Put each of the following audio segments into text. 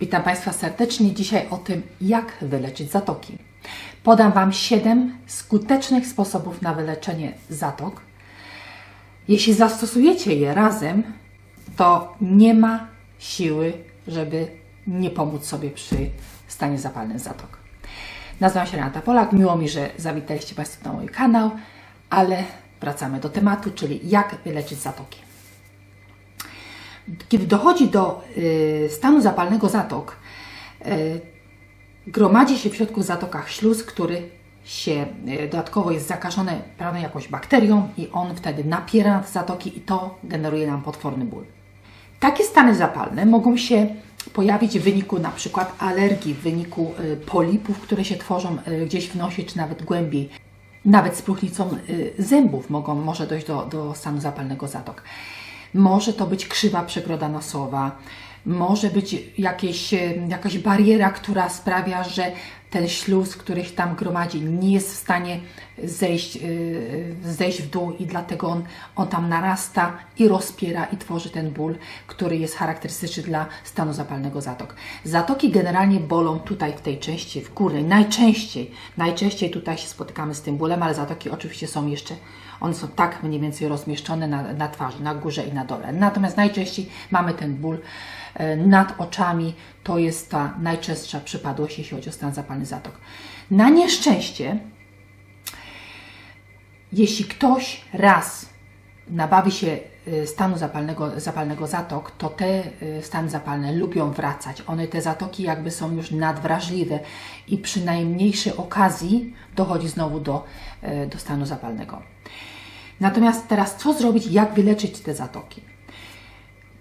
Witam Państwa serdecznie. Dzisiaj o tym, jak wyleczyć zatoki. Podam Wam 7 skutecznych sposobów na wyleczenie zatok. Jeśli zastosujecie je razem, to nie ma siły, żeby nie pomóc sobie przy stanie zapalnym zatok. Nazywam się Renata Polak. Miło mi, że zawitaliście Państwo na mój kanał, ale wracamy do tematu, czyli jak wyleczyć zatoki. Kiedy dochodzi do y, stanu zapalnego zatok, y, gromadzi się w środku w zatokach śluz, który się y, dodatkowo jest zakażony prawda, jakąś bakterią i on wtedy napiera na te zatoki i to generuje nam potworny ból. Takie stany zapalne mogą się pojawić w wyniku na przykład alergii, w wyniku polipów, które się tworzą gdzieś w nosie czy nawet głębiej. Nawet z próchnicą zębów mogą, może dojść do, do stanu zapalnego zatok. Może to być krzywa przegroda nosowa, może być jakieś, e, jakaś bariera, która sprawia, że ten śluz, który się tam gromadzi, nie jest w stanie zejść, e, zejść w dół i dlatego on, on tam narasta i rozpiera i tworzy ten ból, który jest charakterystyczny dla stanu zapalnego zatok. Zatoki generalnie bolą tutaj w tej części, w górnej, najczęściej. Najczęściej tutaj się spotykamy z tym bólem, ale zatoki oczywiście są jeszcze one są tak mniej więcej rozmieszczone na, na twarzy, na górze i na dole. Natomiast najczęściej mamy ten ból nad oczami. To jest ta najczęstsza przypadłość, jeśli chodzi o stan zapalny zatok. Na nieszczęście, jeśli ktoś raz nabawi się e, stanu zapalnego, zapalnego zatok, to te e, stany zapalne lubią wracać. One, te zatoki jakby są już nadwrażliwe i przy najmniejszej okazji dochodzi znowu do, do stanu zapalnego. Natomiast teraz co zrobić, jak wyleczyć te zatoki?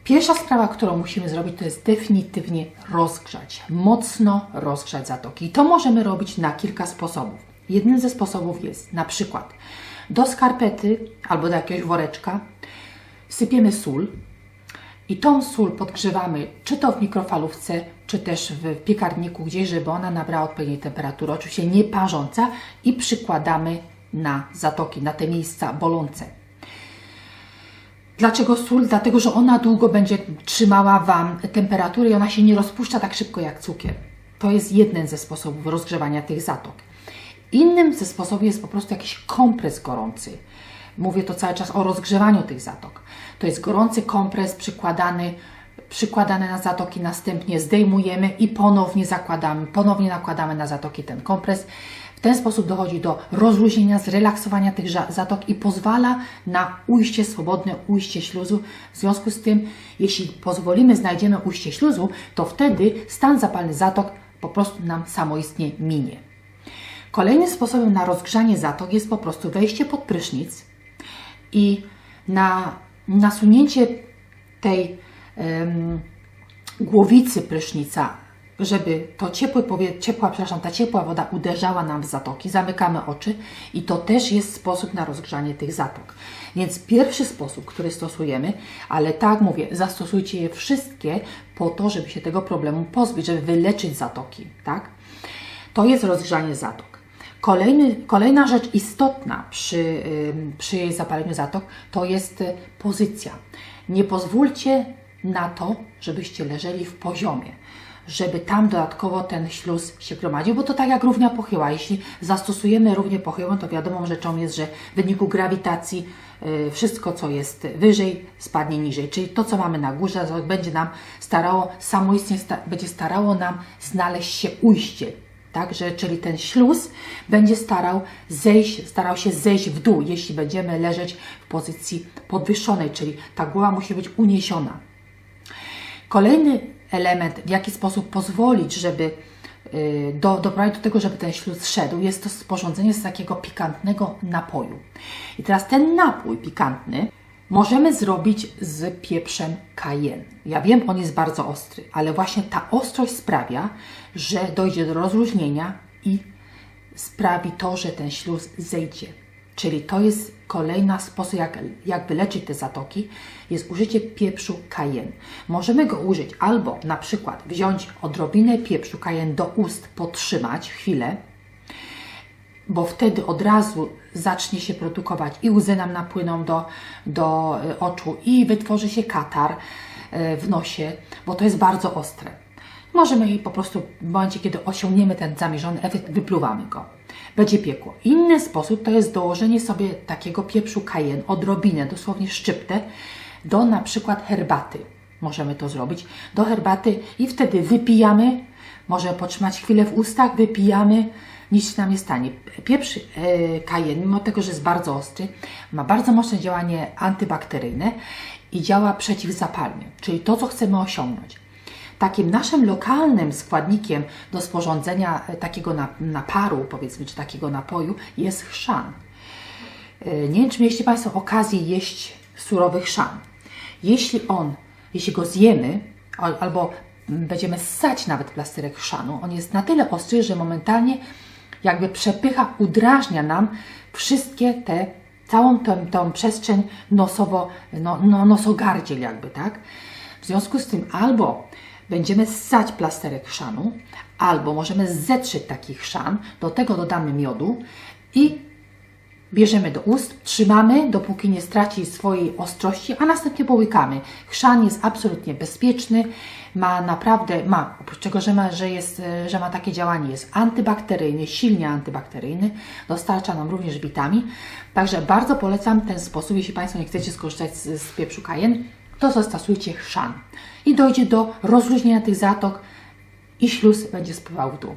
Pierwsza sprawa, którą musimy zrobić, to jest definitywnie rozgrzać, mocno rozgrzać zatoki. I to możemy robić na kilka sposobów. Jednym ze sposobów jest na przykład do skarpety albo do jakiegoś woreczka sypiemy sól i tą sól podgrzewamy czy to w mikrofalówce, czy też w piekarniku gdzieś, żeby ona nabrała odpowiedniej temperatury, oczywiście nie parząca i przykładamy na zatoki, na te miejsca bolące. Dlaczego sól? Dlatego, że ona długo będzie trzymała Wam temperaturę i ona się nie rozpuszcza tak szybko jak cukier. To jest jeden ze sposobów rozgrzewania tych zatok. Innym ze sposobów jest po prostu jakiś kompres gorący. Mówię to cały czas o rozgrzewaniu tych zatok. To jest gorący kompres przykładany, przykładany na zatoki, następnie zdejmujemy i ponownie zakładamy, ponownie nakładamy na zatoki ten kompres ten sposób dochodzi do rozluźnienia, zrelaksowania tych zatok i pozwala na ujście, swobodne ujście śluzu. W związku z tym, jeśli pozwolimy, znajdziemy ujście śluzu, to wtedy stan zapalny zatok po prostu nam samoistnie minie. Kolejnym sposobem na rozgrzanie zatok jest po prostu wejście pod prysznic i na nasunięcie tej um, głowicy prysznica żeby to ciepłe ciepła, przepraszam, ta ciepła woda uderzała nam w zatoki, zamykamy oczy i to też jest sposób na rozgrzanie tych zatok. Więc pierwszy sposób, który stosujemy, ale tak mówię, zastosujcie je wszystkie po to, żeby się tego problemu pozbyć, żeby wyleczyć zatoki, tak? To jest rozgrzanie zatok. Kolejny, kolejna rzecz istotna przy, przy zapaleniu zatok to jest y, pozycja. Nie pozwólcie na to, żebyście leżeli w poziomie żeby tam dodatkowo ten śluz się gromadził, bo to tak jak równia pochyła. Jeśli zastosujemy równię pochyłą, to wiadomą rzeczą jest, że w wyniku grawitacji y, wszystko, co jest wyżej, spadnie niżej. Czyli to, co mamy na górze, będzie nam starało, samoistnie sta będzie starało nam znaleźć się ujście. Także, czyli ten śluz będzie starał, zejść, starał się zejść w dół, jeśli będziemy leżeć w pozycji podwyższonej, czyli ta głowa musi być uniesiona. Kolejny element, w jaki sposób pozwolić, żeby y, do, doprowadzić do tego, żeby ten śluz szedł, jest to sporządzenie z takiego pikantnego napoju. I teraz ten napój pikantny możemy zrobić z pieprzem cayenne. Ja wiem, on jest bardzo ostry, ale właśnie ta ostrość sprawia, że dojdzie do rozluźnienia i sprawi to, że ten śluz zejdzie. Czyli to jest kolejny sposób, jak, jak wyleczyć te zatoki, jest użycie pieprzu cayenne. Możemy go użyć albo na przykład wziąć odrobinę pieprzu cayenne do ust, potrzymać chwilę, bo wtedy od razu zacznie się produkować i łzy nam napłyną do, do e, oczu i wytworzy się katar e, w nosie, bo to jest bardzo ostre. Możemy i po prostu w momencie, kiedy osiągniemy ten zamierzony efekt, wypluwamy go. Będzie piekło. Inny sposób to jest dołożenie sobie takiego pieprzu cayenne, odrobinę, dosłownie szczyptę, do na przykład herbaty. Możemy to zrobić. Do herbaty i wtedy wypijamy. Może potrzymać chwilę w ustach, wypijamy. Nic się nam nie stanie. Pieprz e, cayenne, mimo tego, że jest bardzo ostry, ma bardzo mocne działanie antybakteryjne i działa przeciwzapalnie, czyli to, co chcemy osiągnąć. Takim naszym lokalnym składnikiem do sporządzenia e, takiego na- naparu, powiedzmy, czy takiego napoju jest chrzan. E, Nie wiem, czy mieliście Państwo okazję jeść surowy chrzan. Jeśli on, jeśli go zjemy, al- albo będziemy ssać nawet plasterek chrzanu, on jest na tyle ostry, że momentalnie jakby przepycha, udrażnia nam wszystkie te, całą tę, tą przestrzeń nosowo, no, no, nosogardziel jakby, tak? W związku z tym albo będziemy ssać plasterek chrzanu, albo możemy zetrzeć taki chrzan, do tego dodamy miodu i bierzemy do ust, trzymamy, dopóki nie straci swojej ostrości, a następnie połykamy. Chrzan jest absolutnie bezpieczny, ma naprawdę, ma, oprócz tego, że ma, że jest, e, że ma takie działanie, jest antybakteryjny, silnie antybakteryjny, dostarcza nam również witamin. Także bardzo polecam ten sposób, jeśli Państwo nie chcecie skorzystać z, z pieprzu cayenne, to zastosujcie chrzan. I dojdzie do rozluźnienia tych zatok i śluz będzie spływał w dół.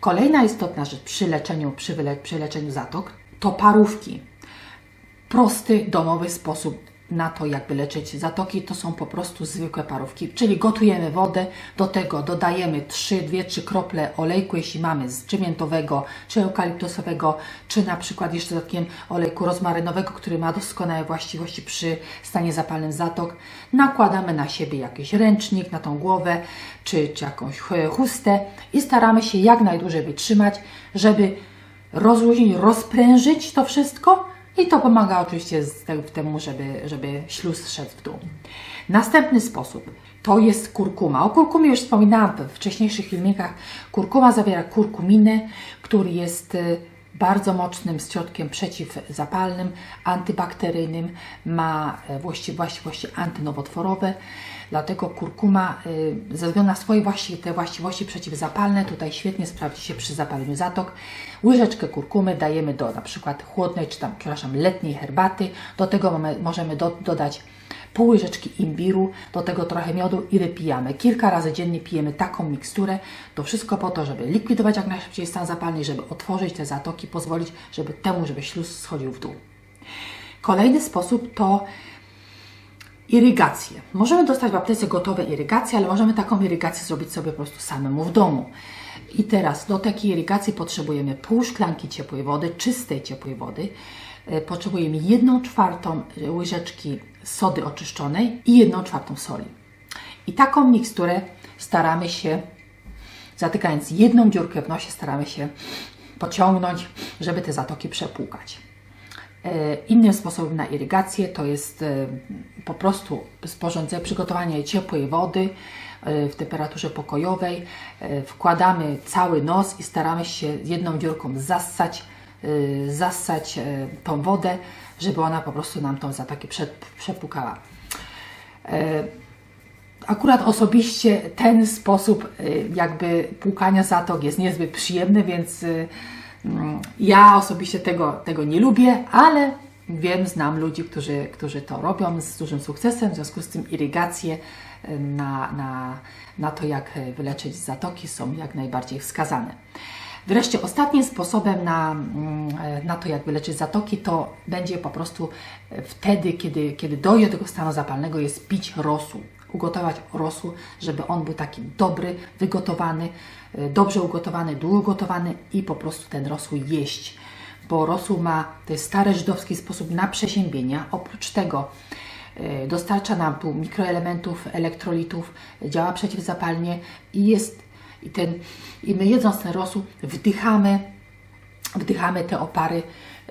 Kolejna istotna rzecz przy leczeniu, przy, wyle, przy leczeniu zatok to parówki. Prosty, domowy sposób na to, jakby leczyć zatoki, to są po prostu zwykłe parówki. Czyli gotujemy wodę, do tego dodajemy 3, 2-3 krople olejku, jeśli mamy z czy miętowego, czy eukaliptusowego, czy na przykład jeszcze dodatkiem olejku rozmarynowego, który ma doskonałe właściwości przy stanie zapalnym zatok. Nakładamy na siebie jakiś ręcznik, na tą głowę, czy, czy jakąś ch- chustę i staramy się jak najdłużej wytrzymać, żeby rozluźnić, rozprężyć to wszystko i to pomaga oczywiście te- temu, żeby, żeby śluz szedł w dół. Następny sposób to jest kurkuma. O kurkumie już wspominałam we wcześniejszych filmikach. Kurkuma zawiera kurkuminę, który jest y, bardzo mocnym środkiem przeciwzapalnym, antybakteryjnym, ma e, właści- właściwości antynowotworowe. Dlatego kurkuma y, ze względu na swoje właści- te właściwości przeciwzapalne tutaj świetnie sprawdzi się przy zapaleniu zatok. Łyżeczkę kurkumy dajemy do na przykład chłodnej czy tam, przepraszam, letniej herbaty. Do tego możemy do, dodać pół łyżeczki imbiru, do tego trochę miodu i wypijamy. Kilka razy dziennie pijemy taką miksturę. To wszystko po to, żeby likwidować jak najszybciej stan zapalny, żeby otworzyć te zatoki, pozwolić żeby temu, żeby śluz schodził w dół. Kolejny sposób to irygację. Możemy dostać w aptece gotowe irygacje, ale możemy taką irygację zrobić sobie po prostu samemu w domu. I teraz do takiej irygacji potrzebujemy pół szklanki ciepłej wody, czystej ciepłej wody. E, Potrzebujemy jedną czwartą łyżeczki sody oczyszczonej i jedną czwartą soli. I taką miksturę staramy się, zatykając jedną dziurkę w nosie, staramy się pociągnąć, żeby te zatoki przepłukać. E, Innym sposobem na irygację to jest e, po prostu sporządzenie, przygotowanie ciepłej wody e, w temperaturze pokojowej. Wkładamy cały nos i staramy się jedną dziurką zassać, zassać tą wodę, żeby ona po prostu nam tą zatokę prze- przepłukała. E, Akurat osobiście ten sposób jakby płukania zatok jest niezbyt przyjemny, więc ja osobiście tego, tego nie lubię, ale wiem, znam ludzi, którzy, którzy to robią z dużym sukcesem, w związku z tym irygacje y, na, na, na to, jak wyleczyć zatoki są jak najbardziej wskazane. Wreszcie ostatnim sposobem na, mm, na to, jak wyleczyć zatoki, to będzie po prostu e, wtedy, kiedy, kiedy dojdzie do tego stanu zapalnego, jest pić rosół. Ugotować rosół, żeby on był taki dobry, wygotowany, e, dobrze ugotowany, długo gotowany i po prostu ten rosół jeść. Bo rosół ma, to jest stary żydowski sposób na przesiębienia. Oprócz tego e, dostarcza nam tu mikroelementów, elektrolitów, działa przeciwzapalnie i jest i, ten, I my jedząc ten rosół wdychamy, wdychamy te opary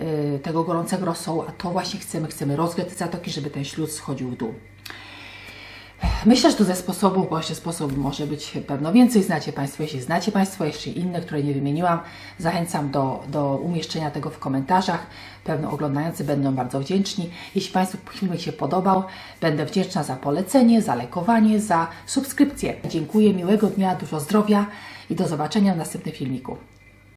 y, tego gorącego rosołu, a to właśnie chcemy. Chcemy rozgrzać te zatoki, żeby ten śluz schodził w dół. Myślę, że to ze sposobów, bo jeszcze sposobów może być pewno więcej. Znacie Państwo, jeśli znacie Państwo jeszcze inne, które nie wymieniłam, zachęcam do, do umieszczenia tego w komentarzach. Pewno oglądający będą bardzo wdzięczni. Jeśli Państwu filmik się podobał, będę wdzięczna za polecenie, za lajkowanie, za subskrypcję. Dziękuję, miłego dnia, dużo zdrowia i do zobaczenia w następnym filmiku.